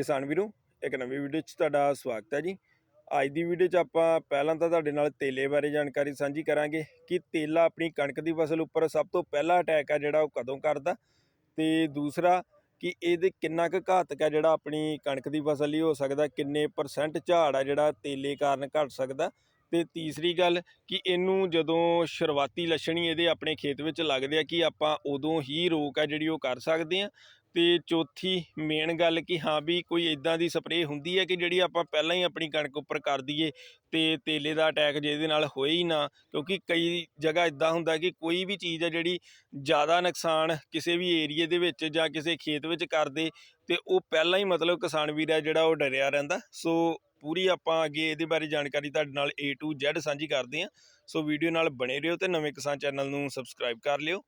ਕਿਸਾਨ ਵੀਰੋ, ਇੱਕ ਨਵੀਂ ਵੀਡੀਓ 'ਚ ਤੁਹਾਡਾ ਸਵਾਗਤ ਹੈ ਜੀ। ਅੱਜ ਦੀ ਵੀਡੀਓ 'ਚ ਆਪਾਂ ਪਹਿਲਾਂ ਤਾਂ ਤੁਹਾਡੇ ਨਾਲ ਤੇਲੇ ਬਾਰੇ ਜਾਣਕਾਰੀ ਸਾਂਝੀ ਕਰਾਂਗੇ ਕਿ ਤੇਲਾ ਆਪਣੀ ਕਣਕ ਦੀ ਫਸਲ ਉੱਪਰ ਸਭ ਤੋਂ ਪਹਿਲਾ ਅਟੈਕ ਹੈ ਜਿਹੜਾ ਉਹ ਕਦੋਂ ਕਰਦਾ ਤੇ ਦੂਸਰਾ ਕਿ ਇਹਦੇ ਕਿੰਨਾ ਕੁ ਘਾਤਕ ਹੈ ਜਿਹੜਾ ਆਪਣੀ ਕਣਕ ਦੀ ਫਸਲ ਲਈ ਹੋ ਸਕਦਾ, ਕਿੰਨੇ ਪਰਸੈਂਟ ਝਾੜ ਆ ਜਿਹੜਾ ਤੇਲੇ ਕਾਰਨ ਘਟ ਸਕਦਾ ਤੇ ਤੀਸਰੀ ਗੱਲ ਕਿ ਇਹਨੂੰ ਜਦੋਂ ਸ਼ੁਰੂਆਤੀ ਲੱਛਣੀ ਇਹਦੇ ਆਪਣੇ ਖੇਤ ਵਿੱਚ ਲੱਗਦੇ ਆ ਕਿ ਆਪਾਂ ਉਦੋਂ ਹੀ ਰੋਕ ਆ ਜਿਹੜੀ ਉਹ ਕਰ ਸਕਦੇ ਆ ਅਤੇ ਚੌਥੀ ਮੇਨ ਗੱਲ ਕਿ ਹਾਂ ਵੀ ਕੋਈ ਇੱਦਾਂ ਦੀ ਸਪਰੇਅ ਹੁੰਦੀ ਹੈ ਕਿ ਜਿਹੜੀ ਆਪਾਂ ਪਹਿਲਾਂ ਹੀ ਆਪਣੀ ਕਣਕ ਉੱਪਰ ਕਰ ਦਈਏ ਤੇ ਤੇਲੇ ਦਾ ਅਟੈਕ ਜਿਹਦੇ ਨਾਲ ਹੋਏ ਹੀ ਨਾ, ਕਿਉਂਕਿ ਕਈ ਜਗ੍ਹਾ ਇੱਦਾਂ ਹੁੰਦਾ ਕਿ ਕੋਈ ਵੀ ਚੀਜ਼ ਹੈ ਜਿਹੜੀ ਜ਼ਿਆਦਾ ਨੁਕਸਾਨ ਕਿਸੇ ਵੀ ਏਰੀਏ ਦੇ ਵਿੱਚ ਜਾਂ ਕਿਸੇ ਖੇਤ ਵਿੱਚ ਕਰਦੇ ਅਤੇ ਉਹ ਪਹਿਲਾਂ ਹੀ ਮਤਲਬ ਕਿਸਾਨ ਵੀਰ ਹੈ ਜਿਹੜਾ ਉਹ ਡਰਿਆ ਰਹਿੰਦਾ। ਸੋ ਪੂਰੀ ਆਪਾਂ ਅੱਗੇ ਇਹਦੇ ਬਾਰੇ ਜਾਣਕਾਰੀ ਤੁਹਾਡੇ ਨਾਲ A to Z ਸਾਂਝੀ ਕਰਦੇ ਹਾਂ। ਸੋ ਵੀਡੀਓ ਨਾਲ ਬਣੇ ਰਹੋ ਤੇ ਨਵੇਂ ਕਿਸਾਨ ਚੈਨਲ ਨੂੰ ਸਬਸਕ੍ਰਾਈਬ ਕਰ ਲਿਓ।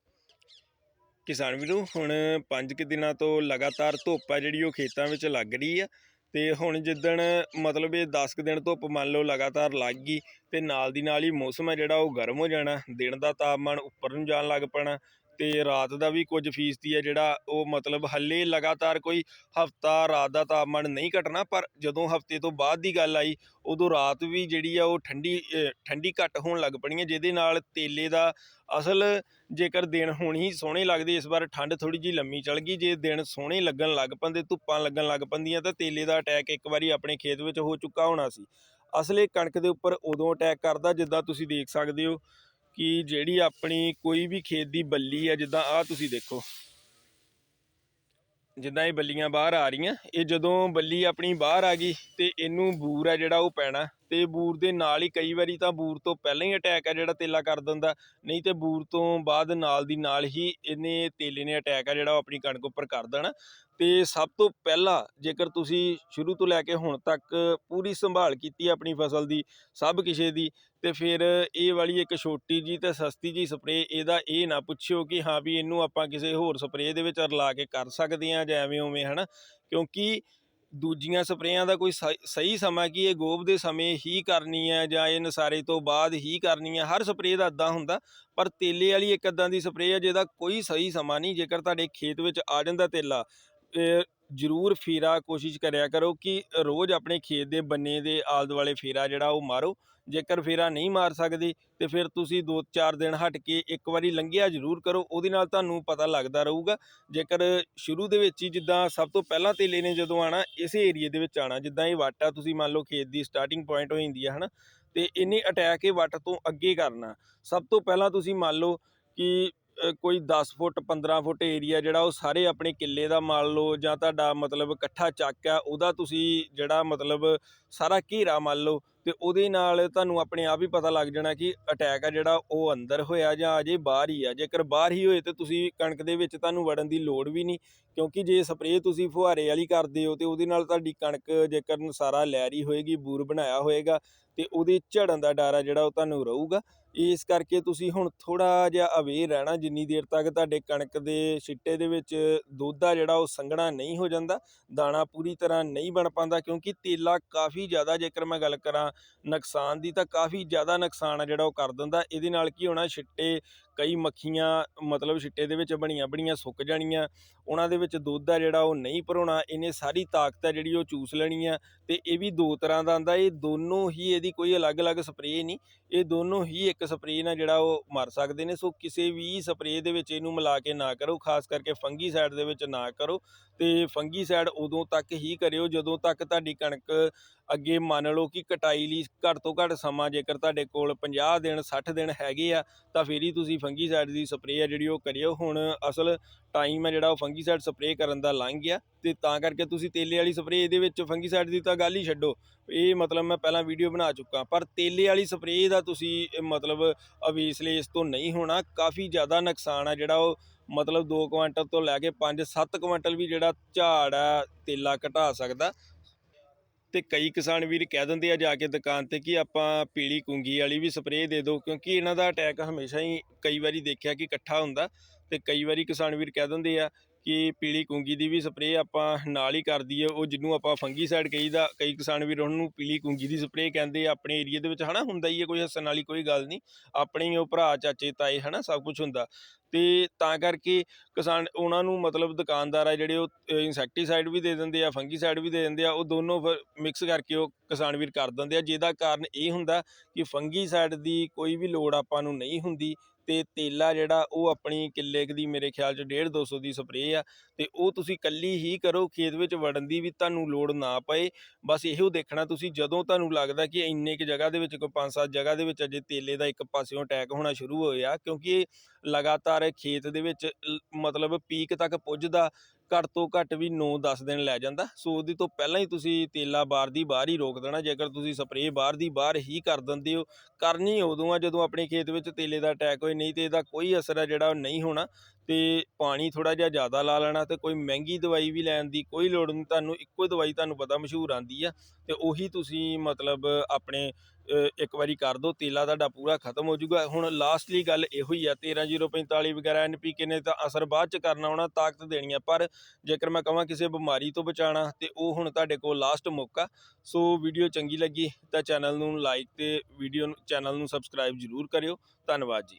ਕਿਸਾਨ ਵੀਰੋ, ਹੁਣ 5 ਕਿ ਦਿਨਾਂ ਤੋਂ ਲਗਾਤਾਰ ਧੁੱਪ ਆ ਜਿਹੜੀ, ਉਹ ਖੇਤਾਂ ਵਿੱਚ ਲੱਗ ਰਹੀ ਆ। ਤੇ ਹੁਣ ਜਿੱਦਣ ਮਤਲਬ ਇਹ 10 ਕੁ ਦਿਨ ਧੁੱਪ ਮੰਨ ਲਓ ਲਗਾਤਾਰ ਲੱਗ ਗਈ, ਤੇ ਨਾਲ ਦੀ ਨਾਲ ਹੀ ਮੌਸਮ ਹੈ ਜਿਹੜਾ, ਉਹ ਗਰਮ ਹੋ ਜਾਣਾ। ਦਿਨ ਦਾ ਤਾਪਮਾਨ ਉੱਪਰ ਨੂੰ ਜਾਣ ਲੱਗ ਪੈਣਾ। ਤੇ ਰਾਤ ਦਾ ਵੀ ਕੁਝ ਫੀਸਦੀ ਹੈ ਜਿਹੜਾ ਉਹ ਮਤਲਬ ਹੱਲੇ ਲਗਾਤਾਰ ਕੋਈ ਹਫਤਾ, ਰਾਤ ਦਾ ਤਾਪਮਾਨ ਨਹੀਂ ਘਟਣਾ, ਪਰ ਜਦੋਂ ਹਫ਼ਤੇ ਤੋਂ ਬਾਅਦ ਦੀ ਗੱਲ ਆਈ, ਉਦੋਂ ਰਾਤ ਵੀ ਜਿਹੜੀ ਆ ਉਹ ਠੰਡੀ ਠੰਡੀ ਘੱਟ ਹੋਣ ਲੱਗ ਪਣੀ ਹੈ, ਜਿਹਦੇ ਨਾਲ ਤੇਲੇ ਦਾ ਅਸਲ ਜੇਕਰ ਦਿਨ ਹੁਣ ਹੀ ਸੋਹਣੇ ਲੱਗਦੇ, ਇਸ ਵਾਰ ਠੰਡ ਥੋੜੀ ਜੀ ਲੰਮੀ ਚੱਲ ਗਈ, ਜੇ ਦਿਨ ਸੋਹਣੇ ਲੱਗਣ ਲੱਗ ਪੰਦੇ, ਧੁੱਪਾਂ ਲੱਗਣ ਲੱਗ ਪੰਦੀਆਂ, ਤਾਂ ਤੇਲੇ ਦਾ ਅਟੈਕ ਇੱਕ ਵਾਰੀ ਆਪਣੇ ਖੇਤ ਵਿੱਚ ਹੋ ਚੁੱਕਾ ਹੋਣਾ ਸੀ। ਅਸਲੇ ਕਣਕ ਦੇ ਉੱਪਰ ਉਦੋਂ ਅਟੈਕ ਕਰਦਾ, ਜਿੱਦਾਂ ਤੁਸੀਂ ਦੇਖ ਸਕਦੇ ਹੋ ਕਿ ਜਿਹੜੀ ਆਪਣੀ ਕੋਈ ਵੀ ਖੇਤ ਦੀ ਬੱਲੀ ਆ, ਜਿੱਦਾਂ ਆਹ ਤੁਸੀਂ ਦੇਖੋ। ਜਿੱਦਾਂ ਇਹ ਬੱਲੀਆਂ ਬਾਹਰ ਆ ਰਹੀਆਂ, ਇਹ ਜਦੋਂ ਬੱਲੀ ਆਪਣੀ ਬਾਹਰ ਆ ਗਈ ਤੇ ਇਹਨੂੰ ਬੂਰ ਆ ਜਿਹੜਾ ਉਹ ਪੈਣਾ। ਤੇ ਬੂਰ ਦੇ ਨਾਲ ਹੀ ਕਈ ਵਾਰੀ ਤਾਂ ਬੂਰ ਤੋਂ ਪਹਿਲਾਂ ਹੀ ਅਟੈਕ ਹੈ ਜਿਹੜਾ ਤੇਲਾ ਕਰ ਦਿੰਦਾ। ਨਹੀਂ ਤੇ ਬੂਰ ਤੋਂ ਬਾਅਦ ਨਾਲ ਦੀ ਨਾਲ ਹੀ ਇਹਨੇ ਤੇਲੇ ਨੇ ਅਟੈਕ ਹੈ ਜਿਹੜਾ ਉਹ ਆਪਣੀ ਕਣਕ ਉੱਪਰ ਕਰ ਦੇਣਾ। ਤੇ ਸਭ ਤੋਂ ਪਹਿਲਾਂ ਜੇਕਰ ਤੁਸੀਂ ਸ਼ੁਰੂ ਤੋਂ ਲੈ ਕੇ ਹੁਣ ਤੱਕ ਪੂਰੀ ਸੰਭਾਲ ਕੀਤੀ ਆਪਣੀ ਫਸਲ ਦੀ, ਸਭ ਕਿਸੇ ਦੀ, ਤੇ ਫਿਰ ਇਹ ਵਾਲੀ ਇੱਕ ਛੋਟੀ ਜੀ ਤੇ ਸਸਤੀ ਜੀ ਸਪਰੇਅ ਇਹਦਾ ਇਹ ਨਾ ਪੁੱਛਿਓ ਕਿ ਹਾਂ ਵੀ ਇਹਨੂੰ ਆਪਾਂ ਕਿਸੇ ਹੋਰ ਸਪਰੇਅ ਦੇ ਵਿੱਚ ਰਲਾ ਕੇ ਕਰ ਸਕਦੇ ਆ ਜਾਂ ਐਵੇਂ ਉਵੇਂ, ਹਨਾ? ਕਿਉਂਕਿ ਦੂਜੀਆਂ ਸਪਰੇਆਂ ਦਾ ਕੋਈ ਸਹੀ- ਸਹੀ ਸਮਾਂ ਕੀ ਇਹ ਗੋਬ ਦੇ ਸਮੇਂ ਹੀ ਕਰਨੀ ਹੈ ਜਾਂ ਇਹ ਨਸਾਰੇ ਤੋਂ ਬਾਅਦ ਹੀ ਕਰਨੀ ਹੈ? ਹਰ ਸਪਰੇਅ ਦਾ ਇਦਾਂ ਹੁੰਦਾ, ਪਰ ਤੇਲੇ ਵਾਲੀ ਇੱਕ ਇਦਾਂ ਦੀ ਸਪਰੇਅ ਹੈ ਜਿਹਦਾ ਕੋਈ ਸਹੀ ਸਮਾਂ ਨਹੀਂ। ਜੇਕਰ ਤੁਹਾਡੇ ਖੇਤ ਵਿੱਚ ਆ ਜਾਂਦਾ ਤੇਲਾ ਜ਼ਰੂਰ ਫੇਰਾ ਕੋਸ਼ਿਸ਼ ਕਰਿਆ ਕਰੋ ਕਿ ਰੋਜ਼ ਆਪਣੇ ਖੇਤ ਦੇ ਬੰਨੇ ਦੇ ਆਲੇ ਦੁਆਲੇ ਫੇਰਾ ਜਿਹੜਾ ਉਹ ਮਾਰੋ। ਜੇਕਰ ਫੇਰਾ ਨਹੀਂ ਮਾਰ ਸਕਦੇ, ਤੇ ਫਿਰ ਤੁਸੀਂ 2-4 ਦਿਨ ਹਟ ਕੇ ਇੱਕ ਵਾਰੀ ਲੰਘਿਆ ਜ਼ਰੂਰ ਕਰੋ, ਉਹਦੇ ਨਾਲ ਤੁਹਾਨੂੰ ਪਤਾ ਲੱਗਦਾ ਰਹੂਗਾ। ਜੇਕਰ ਸ਼ੁਰੂ ਦੇ ਵਿੱਚ ਹੀ ਜਿੱਦਾਂ ਸਭ ਤੋਂ ਪਹਿਲਾਂ ਤੇਲੇ ਨੇ ਜਦੋਂ ਆਣਾ ਇਸੇ ਏਰੀਏ ਦੇ ਵਿੱਚ ਆਣਾ ਜਿੱਦਾਂ ਇਹ ਵਾਟਾ ਤੁਸੀਂ ਮੰਨ ਲਓ ਖੇਤ ਦੀ ਸਟਾਰਟਿੰਗ ਪੁਆਇੰਟ ਹੋ ਜਾਂਦੀ ਹੈ, ਹਨਾ? ਤੇ ਇਹਨੇ ਅਟੈਕ ਇਹ ਵੱਟ ਤੋਂ ਅੱਗੇ ਕਰਨਾ। ਸਭ ਤੋਂ ਪਹਿਲਾਂ ਤੁਸੀਂ ਮੰਨ ਲਓ ਕਿ ਕੋਈ 10 ਫੁੱਟ 15 ਫੁੱਟ ਏਰੀਆ ਜਿਹੜਾ ਉਹ ਸਾਰੇ ਆਪਣੇ ਕਿੱਲੇ ਦਾ ਮੰਨ ਲਓ ਜਾਂ ਤੁਹਾਡਾ ਮਤਲਬ ਇਕੱਠਾ ਚੱਕ ਆ, ਉਹਦਾ ਤੁਸੀਂ ਜਿਹੜਾ ਮਤਲਬ ਸਾਰਾ ਘੇਰਾ ਮੰਨ ਲਓ ਤੇ ਉਹਦੇ ਨਾਲ ਤੁਹਾਨੂੰ ਆਪਣੇ ਆਪ ਹੀ ਪਤਾ ਲੱਗ ਜਾਣਾ ਕਿ ਅਟੈਕ ਆ ਜਿਹੜਾ ਉਹ ਅੰਦਰ ਹੋਇਆ ਜਾਂ ਅਜੇ ਬਾਹਰ ਹੀ ਆ। ਜੇਕਰ ਬਾਹਰ ਹੀ ਹੋਏ ਤੇ ਤੁਸੀਂ ਕਣਕ ਦੇ ਵਿੱਚ ਤੁਹਾਨੂੰ ਵੜਨ ਦੀ ਲੋੜ ਵੀ ਨਹੀਂ, ਕਿਉਂਕਿ ਜੇ ਸਪਰੇਅ ਤੁਸੀਂ ਫੁਹਾਰੇ ਵਾਲੀ ਕਰਦੇ ਹੋ ਤੇ ਉਹਦੇ ਨਾਲ ਤੁਹਾਡੀ ਕਣਕ ਜੇਕਰ ਸਾਰਾ ਲੈਰੀ ਹੋਏਗੀ, ਬੂਰ ਬਣਾਇਆ ਹੋਏਗਾ ਤੇ ਉਹਦੇ ਝੜਨ ਦਾ ਡਰ ਆ ਜਿਹੜਾ ਉਹ ਤੁਹਾਨੂੰ ਰਹੂਗਾ। ਇਸ ਕਰਕੇ ਤੁਸੀਂ ਹੁਣ ਥੋੜਾ ਜਿਹਾ ਅਵੇਅਰ ਰਹਿਣਾ ਜਿੰਨੀ ਦੇਰ ਤੱਕ ਤੁਹਾਡੇ ਕਣਕ ਦੇ ਛਿੱਟੇ ਦੇ ਵਿੱਚ ਦੁੱਧ ਆ ਜਿਹੜਾ ਉਹ ਸੰਘਣਾ ਨਹੀਂ ਹੋ ਜਾਂਦਾ, ਦਾਣਾ ਪੂਰੀ ਤਰ੍ਹਾਂ ਨਹੀਂ ਬਣ ਪਾਉਂਦਾ ਕਿਉਂਕਿ ਤੇਲਾ ਕਾਫੀ ਜ਼ਿਆਦਾ ਜੇਕਰ ਮੈਂ ਗੱਲ ਕਰਾਂ ਨੁਕਸਾਨ ਦੀ ਤਾਂ ਕਾਫੀ ਜ਼ਿਆਦਾ ਨੁਕਸਾਨ ਆ ਜਿਹੜਾ ਉਹ ਕਰ ਦਿੰਦਾ। ਇਹਦੇ ਨਾਲ ਕੀ ਹੋਣਾ, ਛਿੱਟੇ ਕਈ ਮੱਖੀਆਂ ਮਤਲਬ ਛਿੱਟੇ ਦੇ ਵਿੱਚ ਬਣੀਆਂ ਬਣੀਆਂ ਸੁੱਕ ਜਾਣੀਆਂ, ਉਹਨਾਂ ਦੇ ਵਿੱਚ ਦੁੱਧ ਆ ਜਿਹੜਾ ਉਹ ਨਹੀਂ ਭਰਾਉਣਾ ਇਹਨੇ ਸਾਰੀ ਤਾਕਤ ਆ ਜਿਹੜੀ ਉਹ ਚੂਸ ਲੈਣੀ ਆ ਤੇ ਇਹ ਵੀ ਦੋ ਤਰ੍ਹਾਂ ਦਾ ਆਂਦਾ ਇਹ ਦੋਨੋਂ ਹੀ ਇਹਦੀ ਕੋਈ ਅਲੱਗ-ਅਲੱਗ ਸਪਰੇਅ ਨਹੀਂ, ਇਹ ਦੋਨੋਂ ਹੀ ਇੱਕ ਸਪਰੇਅ ਨਾਲ ਜਿਹੜਾ ਉਹ ਮਰ ਸਕਦੇ ਨੇ, ਸੋ ਕਿਸੇ ਵੀ ਸਪਰੇਅ ਦੇ ਵਿੱਚ ਇਹਨੂੰ ਮਿਲਾ ਕੇ ਨਾ ਕਰੋ, ਖਾਸ ਕਰਕੇ ਫੰਗੀਸਾਈਡ ਦੇ ਵਿੱਚ ਨਾ ਕਰੋ ਤੇ ਫੰਗੀਸਾਈਡ ਉਦੋਂ ਤੱਕ ਹੀ ਕਰਿਓ, ਜਦੋਂ ਤੱਕ ਤੁਹਾਡੀ ਕਣਕ ਅੱਗੇ ਮੰਨ ਲਓ ਕਿ ਕਟਾਈ ਲਈ ਘੱਟ ਤੋਂ ਘੱਟ ਸਮਾਂ ਜੇਕਰ ਤੁਹਾਡੇ ਕੋਲ 50 ਦਿਨ 60 ਦਿਨ ਹੈਗੇ ਆ, ਤਾਂ ਫਿਰ ਹੀ ਤੁਸੀਂ ਫੰਗੀਸਾਈਡ ਦੀ ਸਪਰੇਅ ਆ ਜਿਹੜੀ ਉਹ ਕਰਿਓ। ਹੁਣ ਅਸਲ ਟਾਈਮ ਹੈ ਜਿਹੜਾ ਉਹ ਫੰਗੀਸਾਈਡ ਸਪਰੇਅ ਕਰਨ ਦਾ ਲੰਘ ਗਿਆ ਤੇ ਤਾਂ ਕਰਕੇ ਤੁਸੀਂ ਤੇਲੇ ਵਾਲੀ ਸਪਰੇਅ ਇਹਦੇ ਵਿੱਚ ਫੰਗੀਸਾਈਡ ਦੀ ਤਾਂ ਗੱਲ ਹੀ ਛੱਡੋ। ਇਹ ਮਤਲਬ ਮੈਂ ਪਹਿਲਾਂ ਵੀਡੀਓ ਬਣਾ ਚੁੱਕਾ, ਪਰ ਤੇਲੇ ਵਾਲੀ ਸਪਰੇਅ ਦਾ ਤੁਸੀਂ ਮਤਲਬ ਅਵੇਸਲੇ ਇਸ ਤੋਂ ਨਹੀਂ ਹੋਣਾ, ਕਾਫੀ ਜ਼ਿਆਦਾ ਨੁਕਸਾਨ ਆ ਜਿਹੜਾ ਉਹ ਮਤਲਬ 2 ਕੁਇੰਟਲ ਤੋਂ ਲੈ ਕੇ 5-7 ਕੁਇੰਟਲ ਵੀ ਜਿਹੜਾ ਝਾੜ ਆ, ਤੇਲਾ ਘਟਾ ਸਕਦਾ। ਤੇ ਕਈ ਕਿਸਾਨ ਵੀਰ ਕਹਿ ਦਿੰਦੇ ਆ ਜਾ ਕੇ ਦੁਕਾਨ ਤੇ ਕਿ ਆਪਾਂ ਪੀਲੀ ਕੁੰਗੀ ਵਾਲੀ ਵੀ ਸਪਰੇਅ ਦੇ ਦਿਓ, ਕਿਉਂਕਿ ਇਹਨਾਂ ਦਾ ਅਟੈਕ ਹਮੇਸ਼ਾ ਹੀ ਕਈ ਵਾਰੀ ਦੇਖਿਆ ਕਿ ਇਕੱਠਾ ਹੁੰਦਾ ਤੇ ਕਈ ਵਾਰੀ ਕਿਸਾਨ ਵੀਰ ਕਹਿ ਦਿੰਦੇ ਆ ਕਿ ਪੀਲੀ ਕੁੰਗੀ ਦੀ ਵੀ ਸਪਰੇਅ ਆਪਾਂ ਨਾਲ ਹੀ ਕਰ ਦਈਏ। ਉਹ ਜਿਹਨੂੰ ਆਪਾਂ ਫੰਗੀਸਾਈਡ ਕਹੀਦਾ, ਕਈ ਕਿਸਾਨ ਵੀਰ ਉਹਨੂੰ ਪੀਲੀ ਕੁੰਗੀ ਦੀ ਸਪਰੇਅ ਕਹਿੰਦੇ ਆ। ਆਪਣੇ ਏਰੀਆ ਦੇ ਵਿੱਚ ਹਨਾ ਹੁੰਦਾ ਹੀ ਹੈ ਕੋਈ ਹੱਸਣ ਵਾਲੀ ਕੋਈ ਗੱਲ ਨਹੀਂ। ਆਪਣੇ ਹੀ ਉਹ ਭਰਾ, ਚਾਚੇ, ਤਾਏ ਹਨਾ ਸਭ ਕੁਝ ਹੁੰਦਾ। ਤੇ ਤਾਂ ਕਰਕੇ ਕਿਸਾਨ ਉਹਨਾਂ ਨੂੰ ਮਤਲਬ ਦੁਕਾਨਦਾਰ ਆ ਜਿਹੜੇ ਉਹ ਇਨਸੈਕਟੀਸਾਈਡ ਵੀ ਦੇ ਦਿੰਦੇ ਆ, ਫੰਗੀਸਾਈਡ ਵੀ ਦੇ ਦਿੰਦੇ ਆ। ਉਹ ਦੋਨੋਂ ਫਿਰ ਮਿਕਸ ਕਰਕੇ ਉਹ ਕਿਸਾਨ ਵੀਰ ਕਰ ਦਿੰਦੇ ਆ। ਜਿਹਦਾ ਕਾਰਨ ਇਹ ਹੁੰਦਾ ਕਿ ਫੰਗੀਸਾਈਡ ਦੀ ਕੋਈ ਵੀ ਲੋੜ ਆਪਾਂ ਨੂੰ ਨਹੀਂ ਹੁੰਦੀ। ਤੇ ਤੇਲਾ ਜਿਹੜਾ ਉਹ ਆਪਣੀ ਕਿੱਲੇ ਦੀ ਮੇਰੇ ਖਿਆਲ ਚ 1.5 200 ਦੀ ਸਪਰੇਅ ਆ, ਤੇ ਉਹ ਤੁਸੀਂ ਕੱਲੀ ਹੀ ਕਰੋ, ਖੇਤ ਵਿੱਚ ਵੜਨ ਦੀ ਵੀ ਤੁਹਾਨੂੰ ਲੋੜ ਨਾ ਪਏ। ਬਸ ਇਹੋ ਦੇਖਣਾ ਤੁਸੀਂ, ਜਦੋਂ ਤੁਹਾਨੂੰ ਲੱਗਦਾ ਕਿ ਇੰਨੇ ਕੁ ਜਗ੍ਹਾ ਦੇ ਵਿੱਚ ਕੋਈ 5-7 ਜਗ੍ਹਾ ਦੇ ਵਿੱਚ ਅਜੇ ਤੇਲੇ ਦਾ ਇੱਕ ਪਾਸਿਓਂ ਅਟੈਕ ਹੋਣਾ ਸ਼ੁਰੂ ਹੋਇਆ, ਕਿਉਂਕਿ ਇਹ ਲਗਾਤਾਰ ਖੇਤ ਦੇ ਵਿੱਚ ਮਤਲਬ ਪੀਕ ਤੱਕ ਪੁੱਜਦਾ ਘੱਟ ਤੋਂ ਘੱਟ ਵੀ 9-10 ਦਿਨ ਲੈ ਜਾਂਦਾ। ਸੋ ਉਹਦੇ ਤੋਂ ਪਹਿਲਾਂ ਹੀ ਤੁਸੀਂ ਤੇਲਾ ਬਾਹਰ ਦੀ ਬਾਹਰ ਹੀ ਰੋਕ ਦੇਣਾ। ਜੇਕਰ ਤੁਸੀਂ ਸਪਰੇਅ ਬਾਹਰ ਦੀ ਬਾਹਰ ਹੀ ਕਰ ਦਿੰਦੇ ਹੋ, ਕਰਨੀ ਉਦੋਂ ਆ ਜਦੋਂ ਆਪਣੇ ਖੇਤ ਵਿੱਚ ਤੇਲੇ ਦਾ ਅਟੈਕ ਹੋਏ। ਨਹੀਂ ਤੇ ਇਹਦਾ ਕੋਈ ਅਸਰ ਆ ਜਿਹੜਾ ਉਹ ਨਹੀਂ ਹੋਣਾ। ਅਤੇ ਪਾਣੀ ਥੋੜ੍ਹਾ ਜਿਹਾ ਜ਼ਿਆਦਾ ਲਾ ਲੈਣਾ ਅਤੇ ਕੋਈ ਮਹਿੰਗੀ ਦਵਾਈ ਵੀ ਲੈਣ ਦੀ ਕੋਈ ਲੋੜ ਨਹੀਂ, ਤੁਹਾਨੂੰ ਇੱਕੋ ਦਵਾਈ ਤੁਹਾਨੂੰ ਪਤਾ ਮਸ਼ਹੂਰ ਆਉਂਦੀ ਆ ਅਤੇ ਉਹੀ ਤੁਸੀਂ ਮਤਲਬ ਆਪਣੇ ਇੱਕ ਵਾਰੀ ਕਰ ਦਿਓ, ਤੇਲਾ ਤੁਹਾਡਾ ਪੂਰਾ ਖਤਮ ਹੋ ਜਾਊਗਾ। ਹੁਣ ਲਾਸਟਲੀ ਗੱਲ ਇਹੋ ਹੀ ਆ 13045 ਵਗੈਰਾ ਐਨਪੀਕੇ ਨੇ ਤਾਂ ਅਸਰ ਬਾਅਦ ਚ ਕਰਨਾ ਹੋਣਾ, ਤਾਕਤ ਦੇਣੀ ਆ, ਪਰ ਜੇਕਰ ਮੈਂ ਕਹਾਂ ਕਿਸੇ ਬਿਮਾਰੀ ਤੋਂ ਬਚਾਉਣਾ ਤੇ ਉਹ ਹੁਣ ਤੁਹਾਡੇ ਕੋਲ ਲਾਸਟ ਮੌਕਾ। ਸੋ ਵੀਡੀਓ ਚੰਗੀ ਲੱਗੀ ਤਾਂ ਚੈਨਲ ਨੂੰ ਲਾਈਕ ਤੇ ਵੀਡੀਓ ਨੂੰ, ਚੈਨਲ ਨੂੰ ਸਬਸਕ੍ਰਾਈਬ ਜ਼ਰੂਰ ਕਰਿਓ। ਧੰਨਵਾਦ ਜੀ।